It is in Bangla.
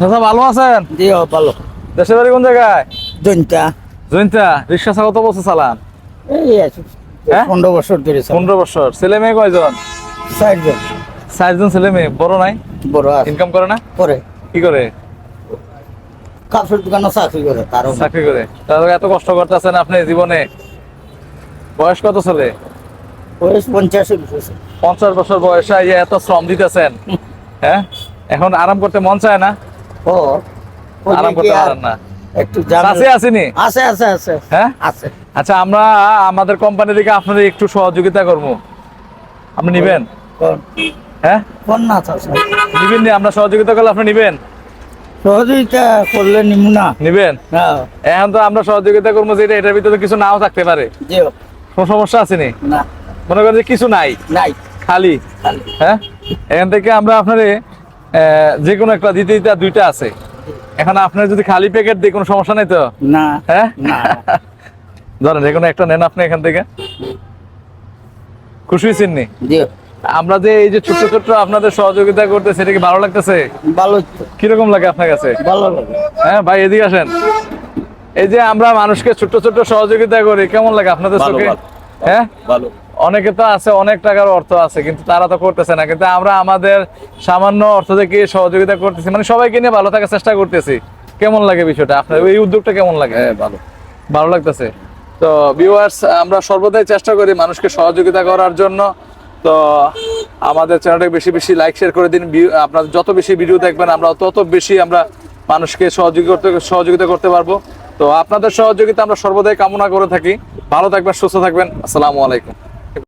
দাদা ভালো আছেন? জি ভালো। দেশের বাড়ি কোন জায়গায়? দইনটা জয়ন্তা রিক্সা কত বছর চালান? এই আছে হ্যাঁ? পনেরো বছর ধরে পনেরো বছর। ছেলে মেয়ে কয়জন? চারজন। চারজন ছেলে মেয়ে বড় নাই? বড় আছে। ইনকাম করে না? করে। কি করে? কাপড় দোকানে চাকরি করে তারও চাকরি করে। তাহলে এত কষ্ট করতেছেন আপনি জীবনে। বয়স কত ছেলে? বয়স পঞ্চাশে পঞ্চাশ বছর বয়সে এত শ্রম দিতেছেন। হ্যাঁ? এখন আরাম করতে মন চায় না? ও আরাম করতে পারেন না। একটু জামেলা- আসেনি আছে আছে আছে হ্যাঁ? আছে। আচ্ছা আমরা আমাদের কোম্পানি থেকে আপনাদের একটু সহযোগিতা করব। আপনি নিবেন? হ্যাঁ? কোন না আছে নিবেন আমরা সহযোগিতা করলে আপনি নিবেন? সহযোগিতা করলে নিমু না। নিবেন? হ্যাঁ এখন তো আমরা সহযোগিতা করব যে এটার ভিতরে কিছু নাও থাকতে পারে। কোনো সমস্যা আছে নি। মনে করেন যে কিছু নাই? নাই। খালি? খালি। হ্যাঁ? এখান থেকে আমরা আপনার যে কোনো একটা দিতে দিতে দুইটা আছে। এখন আপনার যদি খালি প্যাকেট দিয়ে কোনো সমস্যা নাই তো? না হ্যাঁ? ধরেন যে কোনো একটা নেন আপনি এখান থেকে। খুশি হয়েছেন নি? আমরা যে এই যে ছোট্ট ছোট্ট আপনাদের সহযোগিতা করতে সেটা কি ভালো লাগতেছে? ভালো। কীরকম লাগে আপনার কাছে? ভালো লাগে। হ্যাঁ ভাই এদিকে আসেন। এই যে আমরা মানুষকে ছোট্ট ছোট্ট সহযোগিতা করি কেমন লাগে আপনাদের চোখে? হ্যাঁ? ভালো। অনেকে তো আছে অনেক টাকার অর্থ আছে কিন্তু তারা তো করতেছে না। কিন্তু আমরা আমাদের সামান্য অর্থ থেকে সহযোগিতা করতেছি? মানে সবাইকে নিয়ে ভালো থাকার চেষ্টা করতেছি। কেমন লাগে বিষয়টা? আপনার এই উদ্যোগটা কেমন লাগে? হ্যাঁ ভালো। ভালো লাগতেছে? তো ভিউয়ার্স আমরা সর্বদাই চেষ্টা করি মানুষকে সহযোগিতা করার জন্য। তো আমাদের চ্যানেলটাকে বেশি বেশি লাইক শেয়ার করে দিন। আপনারা যত বেশি ভিডিও দেখবেন আমরা তত বেশি আমরা মানুষকে সহযোগিতা করতে সহযোগিতা করতে পারব। তো আপনাদের সহযোগিতা আমরা সর্বদাই কামনা করে থাকি। ভালো থাকবেন সুস্থ থাকবেন। আসসালামু আলাইকুম।